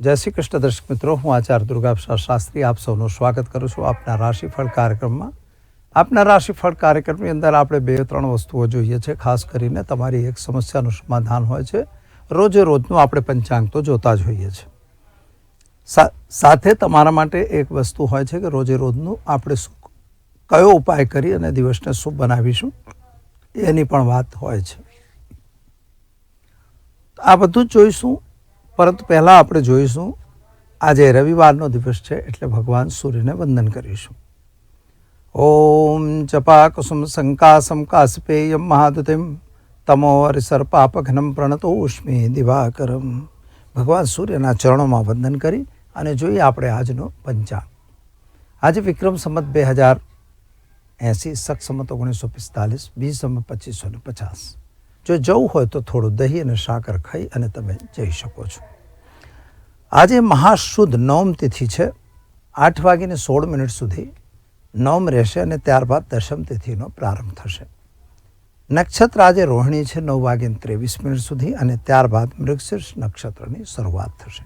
જય શ્રી કૃષ્ણ દર્શક મિત્રો, હું આચાર્ય દુર્ગાપ્રસાદ શાસ્ત્રી, આપ સૌનું સ્વાગત કરું છું આપના રાશિફળ કાર્યક્રમમાં. આપના રાશિફળ કાર્યક્રમની અંદર આપણે બે ત્રણ વસ્તુઓ જોઈએ છે, ખાસ કરીને તમારી એક સમસ્યાનું સમાધાન હોય છે. રોજે રોજનું આપણે પંચાંગ તો જોતા જ હોઈએ છીએ. સાથે તમારા માટે એક વસ્તુ હોય છે કે રોજે રોજનું આપણે શું, કયો ઉપાય કરી અને દિવસને શુભ બનાવીશું, એની પણ વાત હોય છે. આ બધું જ જોઈશું. પરંતુ પહેલાં આપણે જોઈશું, આજે રવિવારનો દિવસ છે એટલે ભગવાન સૂર્યને વંદન કરીશું. ઓમ ચપા કુસુમ શંકાસમ કાસપેયમ મહાદુતિમ તમો હરિસર પાપઘ્નમ પ્રણતોષ્મી દિવાકરમ. ભગવાન સૂર્યના ચરણોમાં વંદન કરી અને જોઈએ આપણે આજનો પંચાંગ. આજે વિક્રમ સંમત બે હજાર એંસી સખ સંમત ઓગણીસો પિસ્તાલીસ બીજ સંમત પચીસો ને પચાસ. જો જવું હોય તો થોડું દહીં અને સાકર ખાઈ અને તમે જઈ શકો છો. આજે મહાશુદ્ધ નવમ તિથિ છે. આઠ વાગીને સોળ મિનિટ સુધી નવમ રહેશે અને ત્યારબાદ દશમ તિથિનો પ્રારંભ થશે. નક્ષત્ર આજે રોહિણી છે, નવ વાગીને ત્રેવીસ મિનિટ સુધી અને ત્યારબાદ મૃગશીર્ષ નક્ષત્રની શરૂઆત થશે.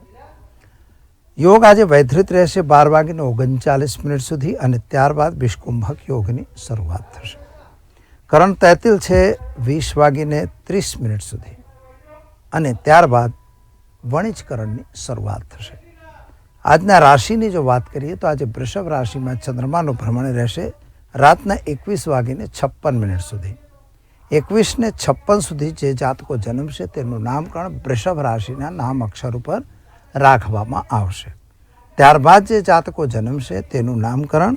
યોગ આજે વૈધૃત રહેશે બાર વાગીને ઓગણચાલીસ મિનિટ સુધી અને ત્યારબાદ વિષ્કુંભક યોગની શરૂઆત થશે. કરણ તહેતીલ છે વીસ વાગીને ત્રીસ મિનિટ સુધી. અને ત્યારબાદ વણિજકરણની શરૂઆત થશે. આજના રાશિની જો વાત કરીએ તો આજે વૃષભ રાશિમાં ચંદ્રમાનું ભ્રમણ રહેશે રાતના એકવીસ વાગીને છપ્પન મિનિટ સુધી. એકવીસને છપ્પન સુધી જે જાતકો જન્મશે તેનું નામકરણ વૃષભ રાશિના નામ અક્ષર ઉપર રાખવામાં આવશે. ત્યારબાદ જે જાતકો જન્મશે તેનું નામકરણ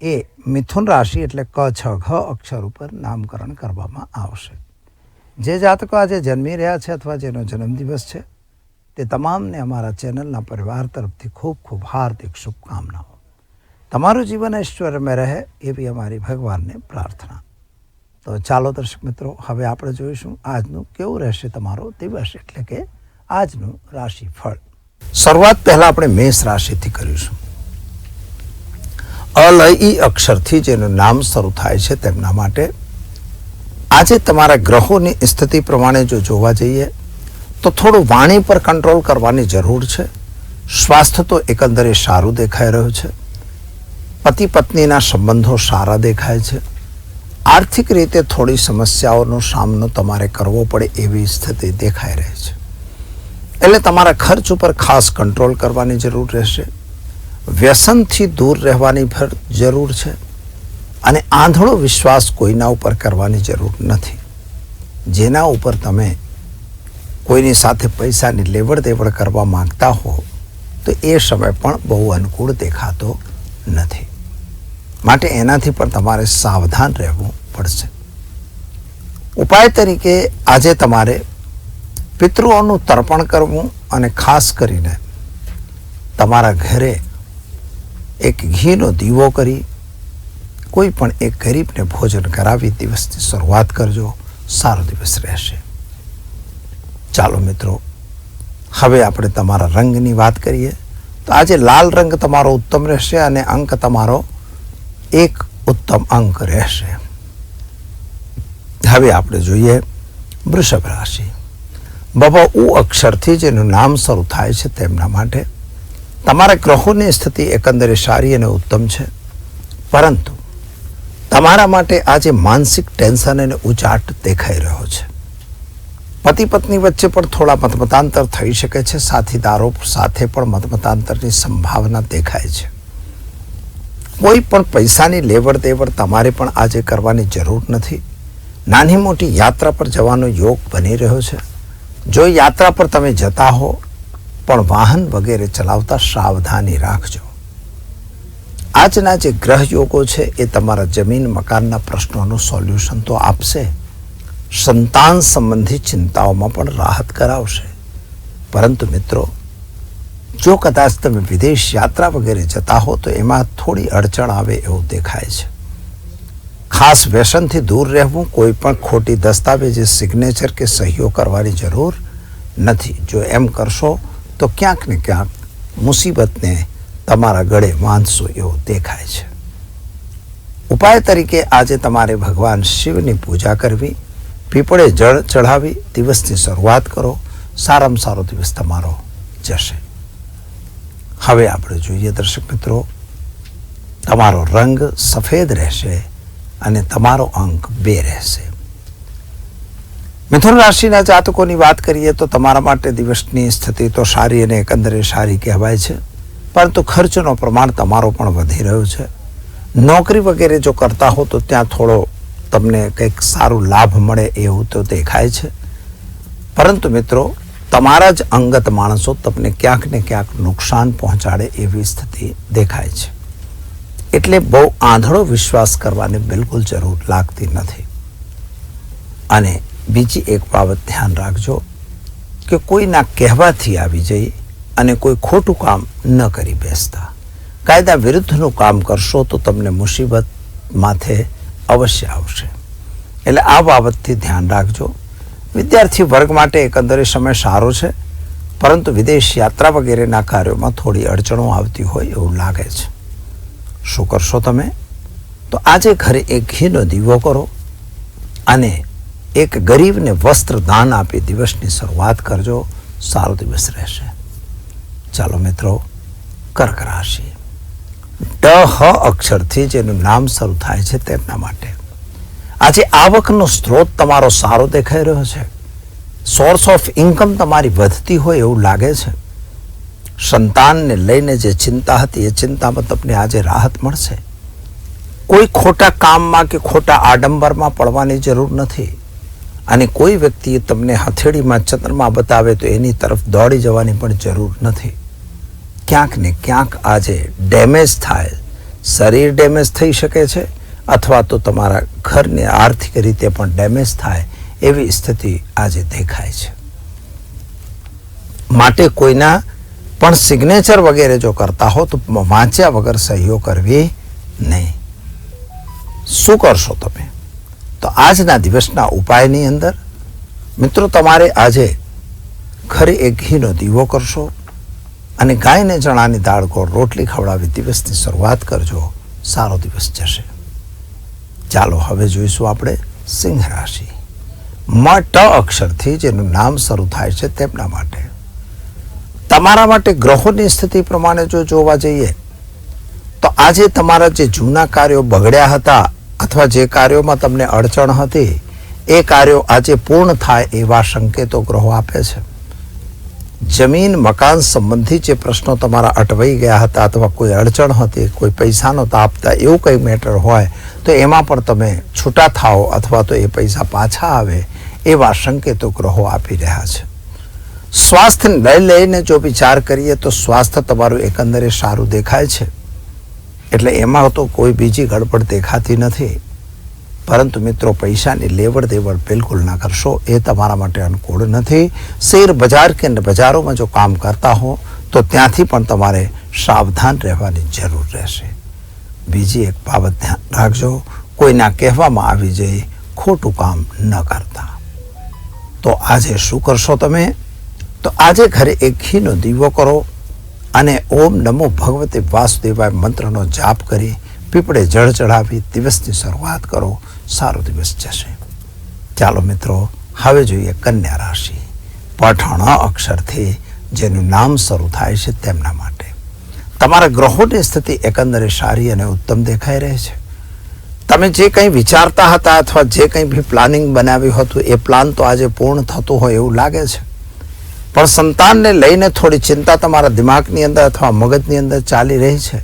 એ મિથુન રાશિ એટલે ક, છ, ઘ અક્ષર ઉપર નામકરણ કરવામાં આવશે. જે જાતકો આજે જન્મી રહ્યા છે અથવા જેનો જન્મદિવસ છે, તે તમામને અમારા ચેનલના પરિવાર તરફથી ખૂબ ખૂબ હાર્દિક શુભકામનાઓ. તમારું જીવન ઐશ્વર્યમાં રહે એવી અમારી ભગવાનને પ્રાર્થના. તો ચાલો દર્શક મિત્રો, હવે આપણે જોઈશું આજનું કેવું રહેશે તમારો દિવસ, એટલે કે આજનું રાશિફળ. શરૂઆત પહેલાં આપણે મેષ રાશિથી કરીશું. અલય ઈ અક્ષરથી જેનું નામ શરૂ થાય છે તેમના માટે. આજે તમારા ગ્રહોની સ્થિતિ પ્રમાણે જો જોવા જઈએ, તો થોડું વાણી પર કંટ્રોલ કરવાની જરૂર છે. સ્વાસ્થ્ય તો એકંદરે સારું દેખાઈ રહ્યું છે. પતિ પત્નીના સંબંધો સારા દેખાય છે. આર્થિક રીતે થોડી સમસ્યાઓનો સામનો તમારે કરવો પડે એવી સ્થિતિ દેખાઈ રહી છે. એટલે તમારા ખર્ચ ઉપર ખાસ કંટ્રોલ કરવાની જરૂર રહેશે. વ્યસનથી દૂર રહેવાની ભર જરૂર છે અને આંધળો વિશ્વાસ કોઈના ઉપર કરવાની જરૂર નથી. જેના ઉપર તમે કોઈની સાથે પૈસાની લેવડ દેવડ કરવા માંગતા હો, તો એ સમય પણ બહુ અનુકૂળ દેખાતો નથી. માટે એનાથી પણ તમારે સાવધાન રહેવું પડશે. ઉપાય તરીકે આજે તમારે પિતૃઓનું તર્પણ કરવું અને ખાસ કરીને તમારા ઘરે એક ઘીનો દીવો કરી, કોઈ પણ એક ગરીબને ભોજન કરાવી, દિવસની શરૂઆત કરજો, સારો દિવસ રહેશે. ચાલો મિત્રો, હવે આપણે તમારા રંગની વાત કરીએ. તો આજે લાલ રંગ તમારો ઉત્તમ રહેશે અને અંક તમારો એક ઉત્તમ અંક રહેશે. હવે આપણે જોઈએ વૃષભ રાશિ. બાબા ઉ અક્ષરથી જેનું નામ શરૂ થાય છે તેમના માટે તમારા ગ્રહોની સ્થિતિ એકંદરે સારી અને ઉત્તમ છે. પરંતુ તમારા માટે આજે માનસિક ટેન્શન અને ઉચાટ દેખાઈ રહ્યો છે. પતિ પત્ની વચ્ચે પણ થોડા મતમતાંતર થઈ શકે છે. સાથીદારો સાથે પણ મતમતાંતરની સંભાવના દેખાય છે. કોઈ પણ પૈસાની લેવડ દેવડ તમારે પણ આજે કરવાની જરૂર નથી. નાની મોટી યાત્રા પર જવાનો યોગ બની રહ્યો છે. જો યાત્રા પર તમે જતા હો પણ વાહન વગેરે ચલાવતા સાવધાની રાખજો. આજના જે ગ્રહ યોગો છે, એ તમારા જમીન મકાનના પ્રશ્નોનું સોલ્યુશન તો આપશે. સંતાન સંબંધી ચિંતાઓમાં પણ રાહત કરાવશે. પરંતુ મિત્રો, જો કદાચ તમે વિદેશ યાત્રા વગેરે જતા હો, તો એમાં થોડી અડચણ આવે એવું દેખાય છે. ખાસ વ્યસનથી દૂર રહેવું કોઈ પણ ખોટી દસ્તાવેજ સિગ્નેચર કે સહીઓ કરવાની જરૂર નથી. જો એમ કરશો તો ક્યાંક ને ક્યાંક મુસીબતને તમારા ગળે વાંધશો એવો દેખાય છે. ઉપાય તરીકે આજે તમારે ભગવાન શિવની પૂજા કરવી, પીપળે જળ ચઢાવી દિવસની શરૂઆત કરો, સારામાં સારો દિવસ તમારો જશે. હવે આપણે જોઈએ દર્શક મિત્રો, તમારો રંગ સફેદ રહેશે અને તમારો અંક બે રહેશે. મિથુન રાશિના જાતકોની વાત કરીએ તો તમારા માટે દિવસની સ્થિતિ તો સારી અને એકંદરે સારી કહેવાય છે. પરંતુ ખર્ચનો પ્રમાણ તમારો પણ વધી રહ્યો છે. નોકરી વગેરે જો કરતા હો તો ત્યાં થોડો તમને કંઈક સારું લાભ મળે એવું તો દેખાય છે. પરંતુ મિત્રો, તમારા જ અંગત માણસો તમને ક્યાંક ને ક્યાંક નુકસાન પહોંચાડે એવી સ્થિતિ દેખાય છે. એટલે બહુ આંધળો વિશ્વાસ કરવાની બિલકુલ જરૂર લાગતી નથી. અને બીજી એક બાબત ધ્યાન રાખજો કે કોઈના કહેવાથી આવી જઈ અને કોઈ ખોટું કામ ન કરી બેસતા. કાયદા વિરુદ્ધનું કામ કરશો તો તમને મુસીબત માથે અવશ્ય આવશે. એટલે આ બાબતથી ધ્યાન રાખજો. વિદ્યાર્થી વર્ગ માટે એકંદરે સમય સારો છે, પરંતુ વિદેશ યાત્રા વગેરેના કાર્યોમાં થોડી અડચણો આવતી હોય એવું લાગે છે. શું કરશો તમે? તો આજે ઘરે એક ઘીનો દીવો કરો અને એક ગરીબને વસ્ત્ર દાન આપી દિવસની શરૂઆત કરજો, સારો દિવસ રહેશે. ચાલો મિત્રો, કર્ક રાશિ. ડ, હ અક્ષરથી જેનું નામ શરૂ થાય છે તેમના માટે. આજે આવકનો સ્ત્રોત તમારો સારો દેખાઈ રહ્યો છે. સોર્સ ઓફ ઇન્કમ તમારી વધતી હોય એવું લાગે છે. સંતાનને લઈને જે ચિંતા હતી, એ ચિંતામાં તમને આજે રાહત મળશે. કોઈ ખોટા કામમાં કે ખોટા આડંબરમાં પડવાની જરૂર નથી. અને કોઈ વ્યક્તિએ તમને હથેળીમાં, ચંદ્રમા બતાવે તો એની તરફ દોડી જવાની પણ જરૂર નથી. ક્યાંક ને ક્યાંક આજે ડેમેજ થાય. શરીર ડેમેજ થઈ શકે છે અથવા તો તમારા ઘરને આર્થિક રીતે પણ ડેમેજ થાય એવી સ્થિતિ આજે દેખાય છે. માટે કોઈના પણ સિગ્નેચર વગેરે જો કરતા હો તો વાંચ્યા વગર સહીઓ કરવી નહીં. શું કરશો તમે? તો આજના દિવસના ઉપાયની અંદર, મિત્રો તમારે આજે ઘરે એક ઘીનો દીવો કરશો અને ગાયને ચણાની દાળ ગોળ રોટલી ખવડાવી દિવસની શરૂઆત કરજો. સારો દિવસ જશે. ચાલો હવે જોઈશું આપણે સિંહ રાશિ. મ ટ અક્ષરથી જેનું નામ શરૂ થાય છે તેમના માટે. તમારા માટે ગ્રહોની સ્થિતિ પ્રમાણે જો જોવા જઈએ, તો આજે તમારા જે જૂના કાર્યો બગડ્યા હતા અથવા જે કાર્યોમાં તમને અડચણ હતી, એ કાર્યો આજે પૂર્ણ થાય એવા સંકેતો ગ્રહો આપે છે. જમીન, મકાન સંબંધી જે પ્રશ્નો તમારા અટવાઈ ગયા હતા અથવા કોઈ અડચણ હતી, કોઈ પૈસાનો તાપતા એવું કંઈ મેટર હોય, તો એમાં પણ તમે છૂટા થાઓ અથવા તો એ પૈસા પાછા આવે એવા સંકેતો ગ્રહો આપી રહ્યા છે. સ્વાસ્થ્યને લઈ લઈને જો વિચાર કરીએ તો સ્વાસ્થ્ય તમારું એકંદરે સારું દેખાય છે. એટલે એમાં તો કોઈ બીજી ગડબડ દેખાતી નથી. પરંતુ મિત્રો, પૈસાની લેવડ દેવડ બિલકુલ ના કરશો. એ તમારા માટે અનુકૂળ નથી. શેર બજાર કે બજારોમાં જો કામ કરતા હો, તો ત્યાંથી પણ તમારે સાવધાન રહેવાની જરૂર રહેશે. બીજી એક બાબત ધ્યાન રાખજો. કોઈના કહેવામાં આવી જઈ ખોટું કામ ન કરતા. તો આજે શું કરશો તમે? તો આજે ઘરે એક ઘીનો દીવો કરો. અને ઓમ નમો ભગવતે વાસુદેવાય મંત્રનો જાપ કરી પીપળે જળ ચઢાવી દિવસની શરૂઆત કરો. સારો દિવસ જશે. ચાલો મિત્રો, હવે જોઈએ કન્યા રાશિ. પઠણ અક્ષરથી જેનું નામ શરૂ થાય છે તેમના માટે. તમારા ગ્રહોની સ્થિતિ એકંદરે સારી અને ઉત્તમ દેખાઈ રહે છે. તમે જે કંઈ વિચારતા હતા અથવા જે કંઈ બી પ્લાનિંગ બનાવ્યું હતું, એ પ્લાન તો આજે પૂર્ણ થતું હોય એવું લાગે છે. પણ સંતાનને લઈને થોડી ચિંતા તમારા દિમાગની અંદર અથવા મગજની અંદર ચાલી રહી છે.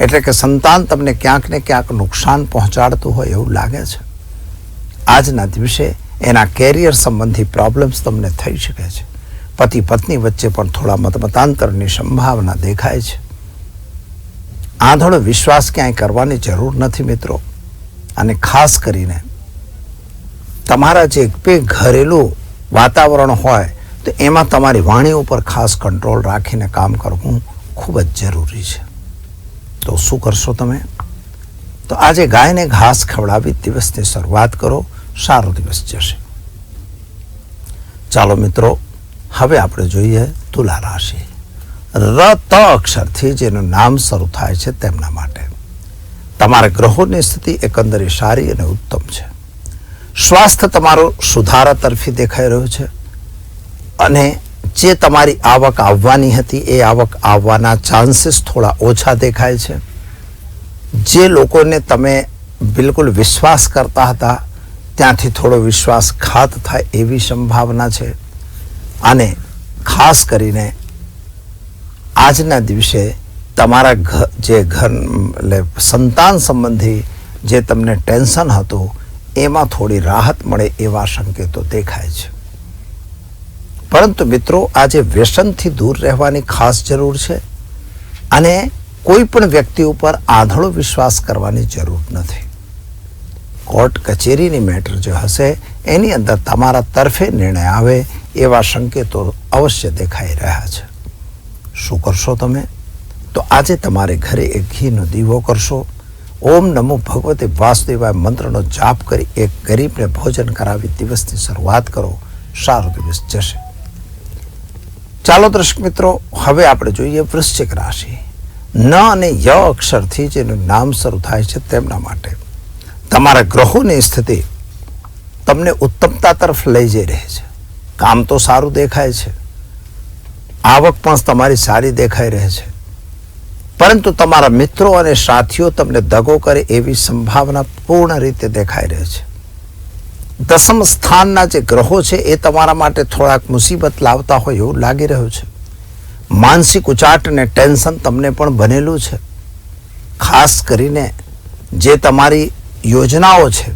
એટલે કે સંતાન તમને ક્યાંક ને ક્યાંક નુકસાન પહોંચાડતું હોય એવું લાગે છે. આજના દિવસે એના કેરિયર સંબંધી પ્રોબ્લેમ્સ તમને થઈ શકે છે. પતિ પત્ની વચ્ચે પણ થોડા મતમતાંતરની સંભાવના દેખાય છે. આંધળો વિશ્વાસ ક્યાંય કરવાની જરૂર નથી મિત્રો. અને ખાસ કરીને તમારા જે બે ઘરેલું વાતાવરણ હોય તો એમાં તમારી વાણી ઉપર ખાસ કંટ્રોલ રાખીને કામ કરવું ખૂબ જ જરૂરી છે. તો શું કરશો તમે? તો આજે ગાયને ઘાસ ખવડાવી દિવસની શરૂઆત કરો, સારો દિવસ જશે. ચાલો મિત્રો, હવે આપણે જોઈએ તુલા રાશિ. ર ત અક્ષરથી જેનું નામ શરૂ થાય છે તેમના માટે. તમારા ગ્રહોની સ્થિતિ એકંદરે સારી અને ઉત્તમ છે. સ્વાસ્થ્ય તમારું સુધારા તરફી દેખાઈ રહ્યું છે. અને જે તમારી આવક આવવાની હતી, એ આવક આવવાના ચાન્સીસ થોડા ઓછા દેખાય છે. જે લોકોને તમે બિલકુલ વિશ્વાસ કરતા હતા, ત્યાંથી થોડો વિશ્વાસઘાત થાય એવી સંભાવના છે. અને ખાસ કરીને આજના દિવસે તમારા ઘ, જે ઘર એટલે સંતાન સંબંધી જે તમને ટેન્શન હતું, એમાં થોડી રાહત મળે એવા સંકેતો દેખાય છે. પરંતુ મિત્રો, આજે વ્યસનથી દૂર રહેવાની ખાસ જરૂર છે અને કોઈ પણ વ્યક્તિ ઉપર આંધળો વિશ્વાસ કરવાની જરૂર નથી. કોર્ટ કચેરીની મેટર જે હશે, એની અંદર તમારા તરફે નિર્ણય આવે એવા સંકેતો અવશ્ય દેખાઈ રહ્યા છે. શું કરશો તમે? તો આજે તમારે ઘરે એક ઘીનો દીવો કરશો. ઓમ નમો ભગવતે વાસુદેવાય મંત્રનો જાપ કરી એક ગરીબને ભોજન કરાવી દિવસની શરૂઆત કરો. સારો દિવસ જશે. ચાલો દર્શક મિત્રો, હવે આપણે જોઈએ વૃશ્ચિક રાશિ. ન અને ય અક્ષરથી જેનું નામ શરૂ થાય છે તેમના માટે. તમારા ગ્રહોની સ્થિતિ તમને ઉત્તમતા તરફ લઈ જઈ રહી છે. કામ તો સારું દેખાય છે. આવક પણ તમારી સારી દેખાઈ રહે છે. પરંતુ તમારા મિત્રો અને સાથીઓ તમને દગો કરે એવી સંભાવના પૂર્ણ રીતે દેખાઈ રહે છે. દસમ સ્થાનના જે ગ્રહો છે એ તમારા માટે થોડાક મુસીબત લાવતા હોય એવું લાગી રહ્યું છે. માનસિક ઉચાટ અને ટેન્શન તમને પણ બનેલું છે. ખાસ કરીને જે તમારી યોજનાઓ છે,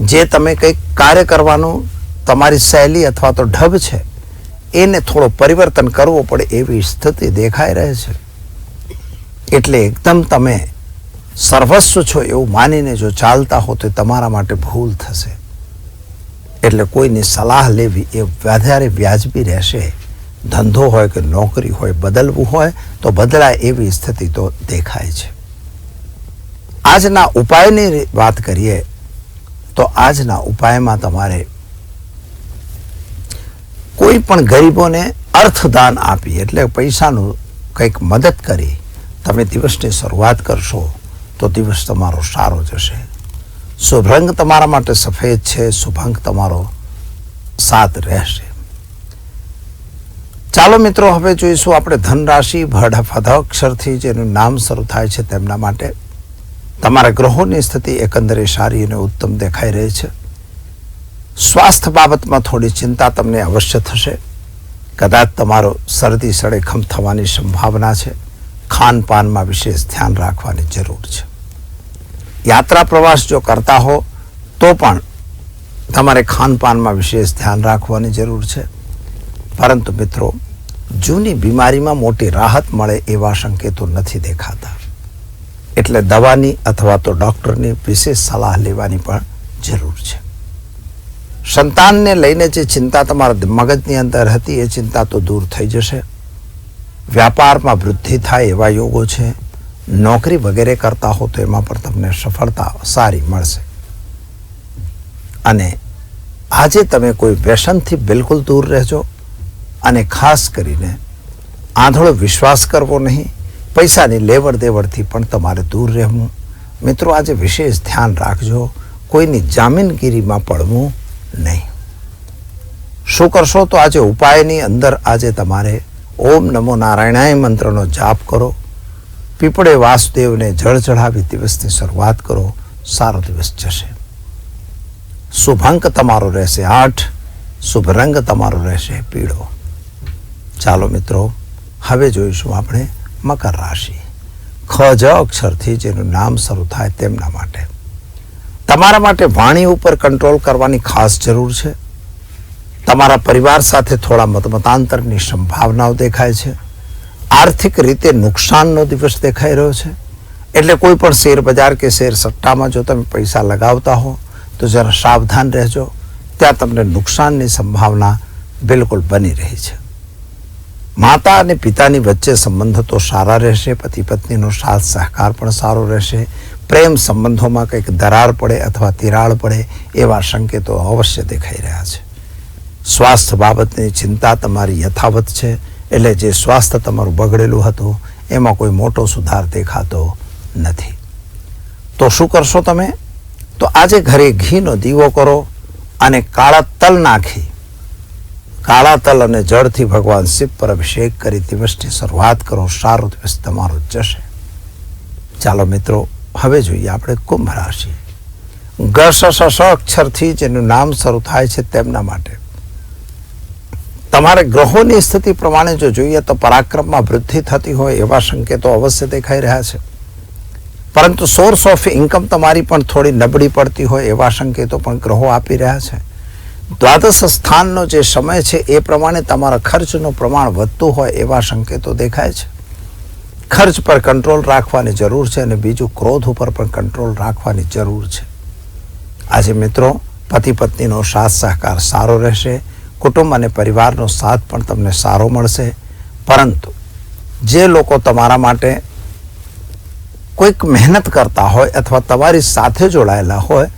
જે તમે કંઈક કાર્ય કરવાનું તમારી શૈલી અથવા તો ઢબ છે, એને થોડો પરિવર્તન કરવો પડે એવી સ્થિતિ દેખાઈ રહે છે. એટલે એકદમ તમે સર્વસ્વ છો એવું માનીને જો ચાલતા હો તો તમારા માટે ભૂલ થશે. એટલે કોઈની સલાહ લેવી એ વધારે વ્યાજબી રહેશે. ધંધો હોય કે નોકરી હોય, બદલવું હોય, તો બદલાય એવી સ્થિતિ તો દેખાય છે. આજના ઉપાયની વાત કરીએ, તો આજના ઉપાયમાં તમારે કોઈ પણ ગરીબોને અર્થદાન આપી, એટલે પૈસાનું કંઈક મદદ કરી, તમે દિવસની શરૂઆત કરશો, તો દિવસ તમારો સારો જશે. શુભ રંગ તમારા માટે સફેદ છે શુભ તમારો સાથ રહેશે. ચાલો મિત્રો, હવે જોઈશું આપણે ધનરાશિ ભડ અક્ષરથી જેનું નામ શરૂ થાય છે તેમના માટે. તમારા ગ્રહોની સ્થિતિ એકંદરે સારી અને ઉત્તમ દેખાઈ રહી છે. સ્વાસ્થ્ય બાબતમાં થોડી ચિંતા તમને અવશ્ય થશે. કદાચ તમારો શરદી સળેખમ થવાની સંભાવના છે. ખાનપાનમાં વિશેષ ધ્યાન રાખવાની જરૂર છે. યાત્રા પ્રવાસ જો કરતા હો, તો પણ તમારે ખાનપાનમાં વિશેષ ધ્યાન રાખવાની જરૂર છે. પરંતુ મિત્રો, જૂની બીમારીમાં મોટી રાહત મળે એવા સંકેતો નથી દેખાતા. એટલે દવાની અથવા તો ડૉક્ટરની વિશેષ સલાહ લેવાની પણ જરૂર છે. સંતાનને લઈને જે ચિંતા તમારા મગજની અંદર હતી, એ ચિંતા તો દૂર થઈ જશે. વ્યાપારમાં વૃદ્ધિ થાય એવા યોગો છે. નોકરી વગેરે કરતા હો તો એમાં પણ તમને સફળતા સારી મળશે. અને આજે તમે કોઈ વ્યસનથી બિલકુલ દૂર રહેજો અને ખાસ કરીને આંધળો વિશ્વાસ કરવો નહીં. પૈસાની લેવડ દેવડથી પણ તમારે દૂર રહેવું. મિત્રો, આજે વિશેષ ધ્યાન રાખજો. કોઈની જામીનગીરીમાં પડવું નહીં. શું કરશો? તો આજે ઉપાયની અંદર આજે તમારે ઓમ નમો નારાયણાય મંત્રનો જાપ કરો. પીપળે વાસુદેવને જળ ચઢાવી દિવસની શરૂઆત કરો, સારો દિવસ જશે. શુભ અંક તમારો રહેશે આઠ, શુભ રંગ તમારો રહેશે પીળો. ચાલો મિત્રો, હવે જોઈશું આપણે મકર રાશિ. ખ, જ અક્ષરથી જેનું નામ શરૂ થાય તેમના માટે. તમારા માટે વાણી ઉપર કંટ્રોલ કરવાની ખાસ જરૂર છે. તમારા પરિવાર સાથે થોડા મતમતાંતરની સંભાવનાઓ દેખાય છે. આર્થિક રીતે નુકસાનનો દિવસ દેખાઈ રહ્યો છે. એટલે કોઈ પણ શેર બજાર કે શેર સટ્ટામાં જો તમે પૈસા લગાવતા હો, તો જરા સાવધાન રહેજો. ત્યાં તમને નુકસાનની સંભાવના બિલકુલ બની રહી છે. માતા અને પિતાની વચ્ચે સંબંધ તો સારા રહેશે પતિ પત્નીનો સાથ, સહકાર પણ સારો રહેશે. પ્રેમ સંબંધોમાં કંઈક દરાર પડે અથવા તિરાડ પડે એવા સંકેતો અવશ્ય દેખાઈ રહ્યા છે. સ્વાસ્થ્ય બાબતની ચિંતા તમારી યથાવત છે. એટલે જે સ્વાસ્થ્ય તમારું બગડેલું હતું, એમાં કોઈ મોટો સુધાર દેખાતો નથી. તો શું કરશો તમે? તો આજે ઘરે ઘીનો દીવો કરો અને કાળા તલ નાખી. કાળા તલ અને જળથી ભગવાન શિવ પર અભિષેક કરી દિવસની શરૂઆત કરો, સારો દિવસ તમારો જશે. ચાલો મિત્રો, હવે જોઈએ આપણે કુંભ રાશિ. ગ સ અક્ષરથી જેનું નામ શરૂ થાય છે તેમના માટે. તમારે ગ્રહોની સ્થિતિ પ્રમાણે જો જોઈએ તો પરાક્રમમાં વૃદ્ધિ થતી હોય એવા સંકેતો અવશ્ય દેખાઈ રહ્યા છે. પરંતુ સોર્સ ઓફ ઇન્કમ તમારી પણ થોડી નબળી પડતી હોય એવા સંકેતો પણ ગ્રહો આપી રહ્યા છે. દ્વાદશ સ્થાનનો જે સમય છે એ પ્રમાણે તમારા ખર્ચનું પ્રમાણ વધતું હોય એવા સંકેતો દેખાય છે. ખર્ચ પર કંટ્રોલ રાખવાની જરૂર છે અને બીજું ક્રોધ ઉપર પણ કંટ્રોલ રાખવાની જરૂર છે. આજે મિત્રો, પતિ પત્નીનો સાથ સહકાર સારો રહેશે. કુટુંબ અને પરિવારનો સાથ પણ તમને સારો મળશે. પરંતુ જે લોકો તમારા માટે કોઈક મહેનત કરતા હોય અથવા તમારી સાથે જોડાયેલા હોય,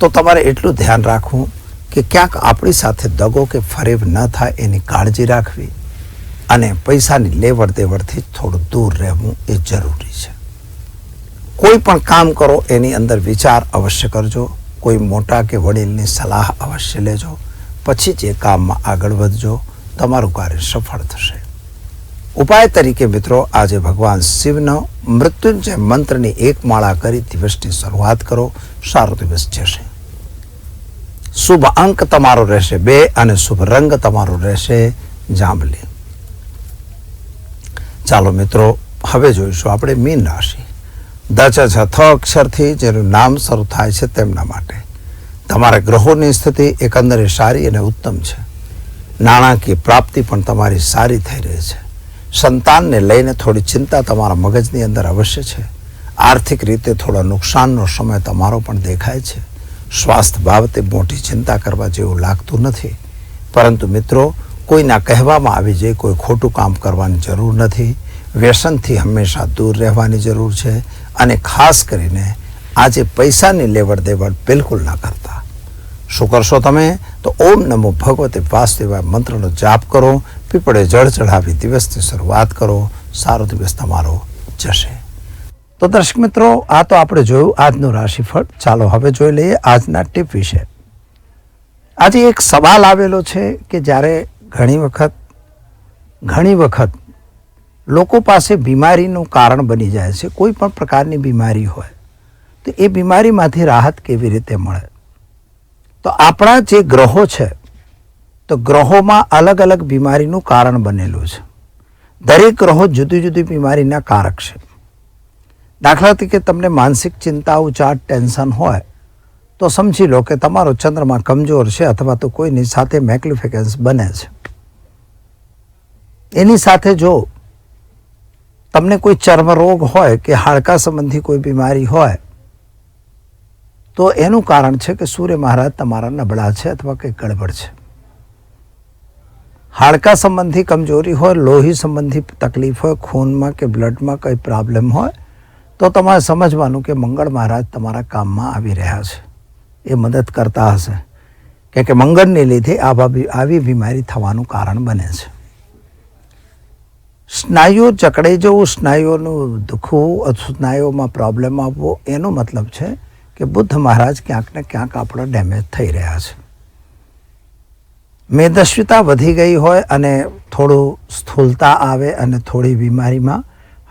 તો તમારે એટલું ધ્યાન રાખવું કે ક્યાંક આપણી સાથે દગો કે ફરેબ ન થાય એની કાળજી રાખવી. અને પૈસાની લેવડ દેવડથી થોડું દૂર રહેવું એ જરૂરી છે. કોઈ પણ કામ કરો, એની અંદર વિચાર અવશ્ય કરજો. કોઈ મોટા કે વડીલની સલાહ અવશ્ય લેજો. પછી જે કામમાં આગળ વધજો. તમારું કાર્ય સફળ થશે. ઉપાય તરીકે મિત્રો, આજે ભગવાન શિવનો મૃત્યુંજય મંત્રની એક માળા કરી દિવસની શરૂઆત કરો. સારો દિવસ જશે. શુભ અંક તમારો રહેશે બે અને શુભ રંગ તમારો રહેશે જાંબલી. ચાલો મિત્રો, હવે જોઈશું આપણે મીન રાશિ દચ છ અક્ષરથી જેનું નામ શરૂ થાય છે તેમના માટે. તમારા ગ્રહોની સ્થિતિ એકંદરે સારી અને ઉત્તમ છે. નાણાકીય પ્રાપ્તિ પણ તમારી સારી થઈ રહી છે. સંતાનને લઈને થોડી ચિંતા તમારા મગજની અંદર અવશ્ય છે. આર્થિક રીતે થોડા નુકસાનનો સમય તમારો પણ દેખાય છે. સ્વાસ્થ્ય બાબતે મોટી ચિંતા કરવા જેવું લાગતું નથી. પરંતુ મિત્રો, કોઈના કહેવામાં આવી જાય કોઈ ખોટું કામ કરવાની જરૂર નથી. વ્યસનથી હંમેશા દૂર રહેવાની જરૂર છે અને ખાસ કરીને આજે પૈસાની લેવડ દેવડ બિલકુલ ના કરતા. શું કરશો તમે? તો ઓમ નમો ભગવતે વાસુદેવાય મંત્રનો જાપ કરો, પીપળે જળ ચઢાવી દિવસની શરૂઆત કરો, સારો દિવસ તમારો જશે. તો દર્શક મિત્રો, આ તો આપણે જોયું આજનું રાશિફળ. ચાલો હવે જોઈ લઈએ આજના ટીપ વિશે. આજે એક સવાલ આવેલો છે કે જ્યારે ઘણી વખત ઘણી વખત લોકો પાસે બીમારીનું કારણ બની જાય છે, કોઈ પણ પ્રકારની બીમારી હોય તો એ બીમારીમાંથી રાહત કેવી રીતે મળે? તો આપણા જે ગ્રહો છે, તો ગ્રહોમાં અલગ અલગ બીમારીનું કારણ બનેલું છે. દરેક ગ્રહો જુદી જુદી બીમારીના કારક છે. દાખલા તરીકે તમને માનસિક ચિંતા ઉચાટ ટેન્શન હોય, તો સમજી લો કે તમારો ચંદ્રમાં કમજોર છે અથવા તો કોઈની સાથે મેક્લિફિકન્સ બને છે. એની સાથે જો તમને કોઈ ચર્મરોગ હોય કે હાડકા સંબંધી કોઈ બીમારી હોય તો એનું કારણ છે કે સૂર્ય મહારાજ તમારા નબળા છે અથવા કંઈ ગડબડ છે. હાડકા સંબંધી કમજોરી હોય, લોહી સંબંધી તકલીફ હોય, ખૂનમાં કે બ્લડમાં કંઈ પ્રોબ્લેમ હોય, તો તમારે સમજવાનું કે મંગળ મહારાજ તમારા કામમાં આવી રહ્યા છે. એ મદદ કરતા હશે. કે કે મંગળને લીધે આવા બીમારી થવાનું કારણ બને છે. સ્નાયુઓ જકડાઈ જવું, સ્નાયુઓનું દુખવું સ્નાયુઓમાં પ્રોબ્લેમ આવવો, એનો મતલબ છે કે બુદ્ધ મહારાજ ક્યાંક ને ક્યાંક આપણા ડેમેજ થઈ રહ્યા છે. મેદસ્વીતા વધી ગઈ હોય અને થોડું સ્થૂલતા આવે અને થોડી બીમારીમાં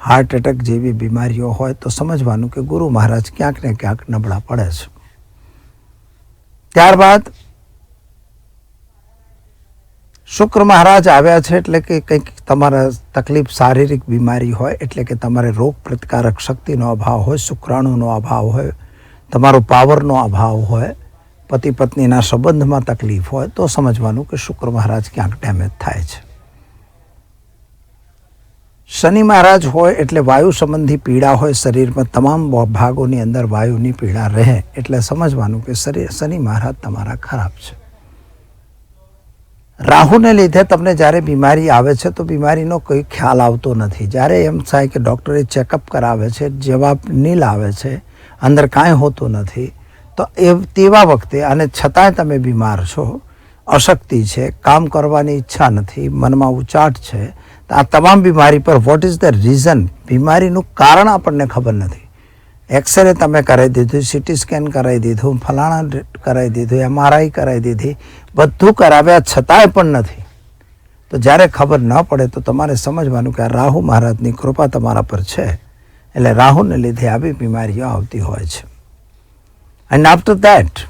હાર્ટ એટેક જેવી બીમારીઓ હોય તો સમજવાનું કે ગુરુ મહારાજ ક્યાંક ને ક્યાંક નબળા પડે છે. ત્યારબાદ શુક્ર મહારાજ આવ્યા છે એટલે કે કંઈક તમારા તકલીફ શારીરિક બીમારી હોય એટલે કે તમારે રોગ પ્રતિકારક શક્તિનો અભાવ હોય, શુક્રાણુનો અભાવ હોય તમારો પાવરનો અભાવ હોય પતિ પત્નીના સંબંધમાં તકલીફ હોય, તો સમજવાનું કે શુક્ર મહારાજ ક્યાંક ડેમેજ થાય છે. શનિ મહારાજ હોય એટલે વાયુ સંબંધી પીડા હોય, શરીરમાં તમામ ભાગોની અંદર વાયુની પીડા રહે, એટલે સમજવાનું કે શરીર શનિ મહારાજ તમારા ખરાબ છે. રાહુને લીધે તમને જ્યારે બીમારી આવે છે, તો બીમારીનો કોઈ ખ્યાલ આવતો નથી. જ્યારે એમ થાય કે ડૉક્ટરે ચેકઅપ કરાવે છે, જવાબ નીલ આવે છે અંદર કાંઈ હોતું નથી, તો એ તેવા વખતે અને છતાંય તમે બીમાર છો, અશક્તિ છે, કામ કરવાની ઈચ્છા નથી, મનમાં ઉચાટ છે, તો આ તમામ બીમારી પર વોટ ઇઝ ધ રીઝન બીમારીનું કારણ આપણને ખબર નથી. એક્સરે તમે કરાવી દીધું સિટી સ્કેન કરાવી દીધું, ફલાણા કરાવી દીધું એમઆરઆઈ કરાવી દીધી, બધું કરાવ્યા છતાંય પણ નથી. તો જ્યારે ખબર ન પડે તો તમારે સમજવાનું કે આ રાહુ મહારાજની કૃપા તમારા પર છે. એટલે રાહુને લીધે આવી બીમારીઓ આવતી હોય છે. એન્ડ આફ્ટર દેટ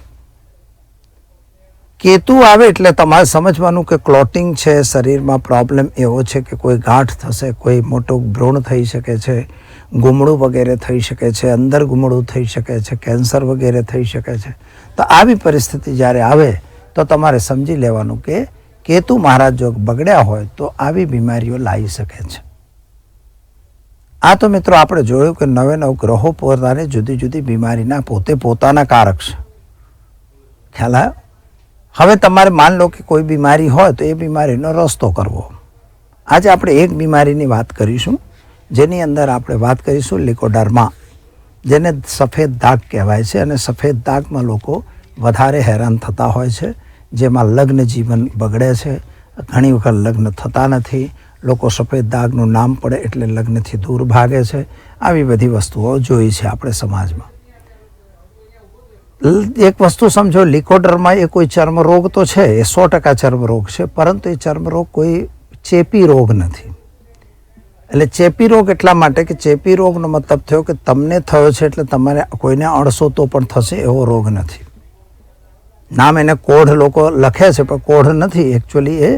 કેતુ આવે એટલે તમારે સમજવાનું કે ક્લોટિંગ છે, શરીરમાં પ્રોબ્લેમ એવો છે કે કોઈ ગાંઠ થશે, કોઈ મોટું ભ્રૂણ થઈ શકે છે, ગુમડું વગેરે થઈ શકે છે, અંદર ગુમડું થઈ શકે છે કેન્સર વગેરે થઈ શકે છે. તો આવી પરિસ્થિતિ જ્યારે આવે, તો તમારે સમજી લેવાનું કે કેતુ મહારાજ જો બગડ્યા હોય, તો આવી બીમારીઓ લાવી શકે છે. આ તો મિત્રો આપણે જોયું કે નવે નવ ગ્રહો પોતાને જુદી જુદી બીમારીના પોતે પોતાના કારક છે. ખ્યાલ આવ્યો? હવે તમારે માન લો કે કોઈ બીમારી હોય તો એ બીમારીનો રસ્તો કરવો. આજે આપણે એક બીમારીની વાત કરીશું. જેની અંદર આપણે વાત કરીશું લિકોડર્મા. જેને સફેદ દાગ કહેવાય છે અને સફેદ દાગમાં લોકો વધારે હેરાન થતા હોય છે. જેમાં લગ્ન જીવન બગડે છે. ઘણી વખત લગ્ન થતા નથી. લોકો સફેદ દાગનું નામ પડે એટલે લગ્નથી દૂર ભાગે છે. આવી બધી વસ્તુઓ જોઈ છે આપણે સમાજમાં. એક વસ્તુ સમજો લિકોડરમાં એ કોઈ ચર્મરોગ તો છે, એ સો ટકા ચર્મરોગ છે, પરંતુ એ ચર્મરોગ કોઈ ચેપી રોગ નથી. એટલે ચેપી રોગ એટલા માટે કે ચેપી રોગનો મતલબ થયો કે તમને થયો છે એટલે તમારે કોઈને અડસો તો પણ થશે એવો રોગ નથી. નામ એને કોઢ લોકો લખે છે, પણ કોઢ નથી. એકચ્યુઅલી એ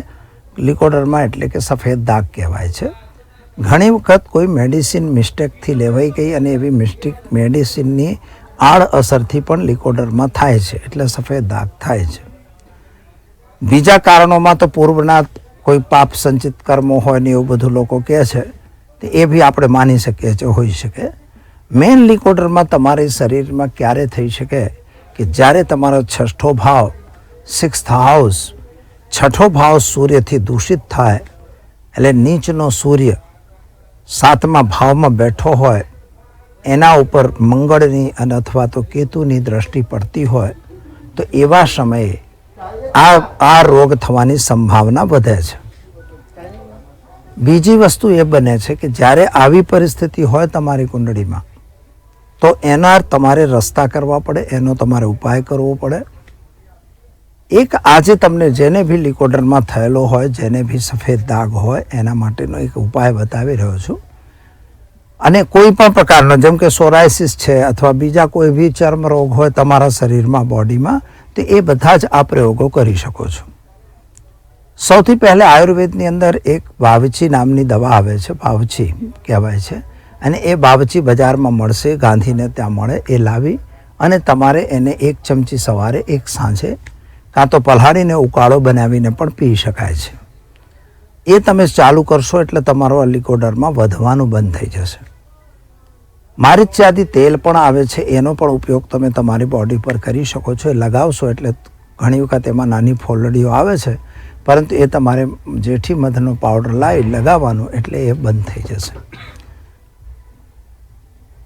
લિકોડરમાં એટલે કે સફેદ દાગ કહેવાય છે. ઘણી વખત કોઈ મેડિસિન મિસ્ટેકથી લેવાઈ ગઈ અને એવી મિસ્ટેક મેડિસિનની આડઅસરથી પણ લિકોડરમાં થાય છે, એટલે સફેદ દાગ થાય છે. બીજા કારણોમાં તો પૂર્વના કોઈ પાપ સંચિત કર્મો હોય ને એવું બધું લોકો કહે છે, તો એ બી આપણે માની શકીએ છીએ, હોઈ શકે. મેઇન લિકોડરમાં તમારી શરીરમાં ક્યારે થઈ શકે કે જ્યારે તમારો છઠ્ઠો ભાવ સિક્સ્થ હાઉસ છઠ્ઠો ભાવ સૂર્યથી દૂષિત થાય એટલે નીચનો સૂર્ય સાતમા ભાવમાં બેઠો હોય, એના ઉપર મંગળની અને અથવા તો કેતુની દ્રષ્ટિ પડતી હોય, તો એવા સમયે આ આ રોગ થવાની સંભાવના વધે છે. બીજી વસ્તુ એ બને છે કે જ્યારે આવી પરિસ્થિતિ હોય તમારી કુંડળીમાં, તો એના તમારે રસ્તા કરવા પડે, એનો તમારે ઉપાય કરવો પડે એક આજે તમને જેને બી લિકોડરમાં થયેલો હોય, જેને બી સફેદ દાગ હોય, એના માટેનો એક ઉપાય બતાવી રહ્યો છું. અને કોઈ પણ પ્રકારનો, જેમ કે સોરાયસિસ છે અથવા બીજા કોઈ બી ચર્મ રોગ હોય તમારા શરીરમાં, બોડીમાં, તો એ બધા જ આ પ્રયોગો કરી શકો છો. સૌથી પહેલાં આયુર્વેદની અંદર એક વાવચી નામની દવા આવે છે, વાવચી કહેવાય છે. અને એ બાવચી બજારમાં મળશે, ગાંધીને ત્યાં મળે, એ લાવી અને તમારે એને એક ચમચી સવારે, એક સાંજે કાં તો પલાળીને ઉકાળો બનાવીને પણ પી શકાય છે. એ તમે ચાલુ કરશો એટલે તમારો અલિકોડરમાં વધવાનું બંધ થઈ જશે. મારીચ્યાદી તેલ પણ આવે છે, એનો પણ ઉપયોગ તમે તમારી બોડી પર કરી શકો છો, એ લગાવશો એટલે ઘણી વખત એમાં નાની ફોલડીઓ આવે છે, પરંતુ એ તમારે જેઠી મધનો પાવડર લાવી લગાવવાનો એટલે એ બંધ થઈ જશે.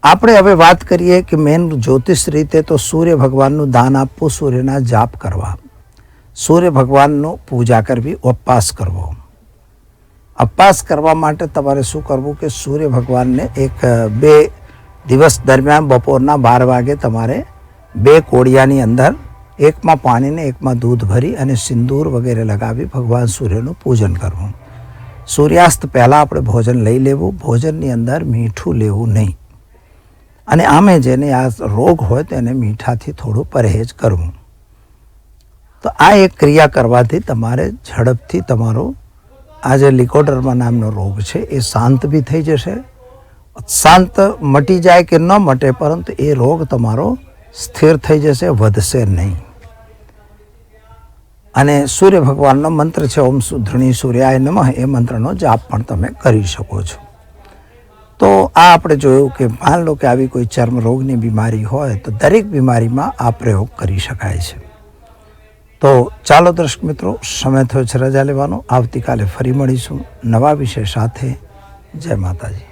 આપણે હવે વાત કરીએ કે મેન જ્યોતિષ રીતે તો સૂર્ય ભગવાનનું દાન આપવું, સૂર્યના જાપ કરવા. સૂર્ય ભગવાનનું પૂજા કરવી, ઉપવાસ કરવો. ઉપવાસ કરવા માટે તમારે શું કરવું કે સૂર્ય ભગવાનને એક, બે દિવસ દરમિયાન બપોરના બાર વાગે તમારે બે કોડિયાની અંદર એકમાં પાણીને એકમાં દૂધ ભરી અને સિંદૂર વગેરે લગાવી ભગવાન સૂર્યનું પૂજન કરવું. સૂર્યાસ્ત પહેલાં આપણે ભોજન લઈ લેવું, ભોજનની અંદર મીઠું લેવું નહીં. અને આમે જેને આ રોગ હોય તેને મીઠાથી થોડું પરહેજ કરવું. તો આ એક ક્રિયા કરવાથી તમારે ઝડપથી તમારો આ જે લિકોડર્મા નામનો રોગ છે, એ શાંત બી થઈ જશે. શાંત મટી જાય કે ન મટે, પરંતુ એ રોગ તમારો સ્થિર થઈ જશે, વધશે નહીં. અને સૂર્ય ભગવાનનો મંત્ર છે, ઓમ સુધૃણી સૂર્યાય નમઃ, એ મંત્રનો જાપ પણ તમે કરી શકો છો. તો આ આપણે જોયું કે માન લો કે આવી કોઈ ચર્મ રોગની બીમારી હોય, તો દરેક બીમારીમાં આ પ્રયોગ કરી શકાય છે. તો ચાલો દર્શક મિત્રો, સમય થયો છે રજા લેવાનો. આવતીકાલે ફરી મળીશું નવા વિષય સાથે. જય માતાજી.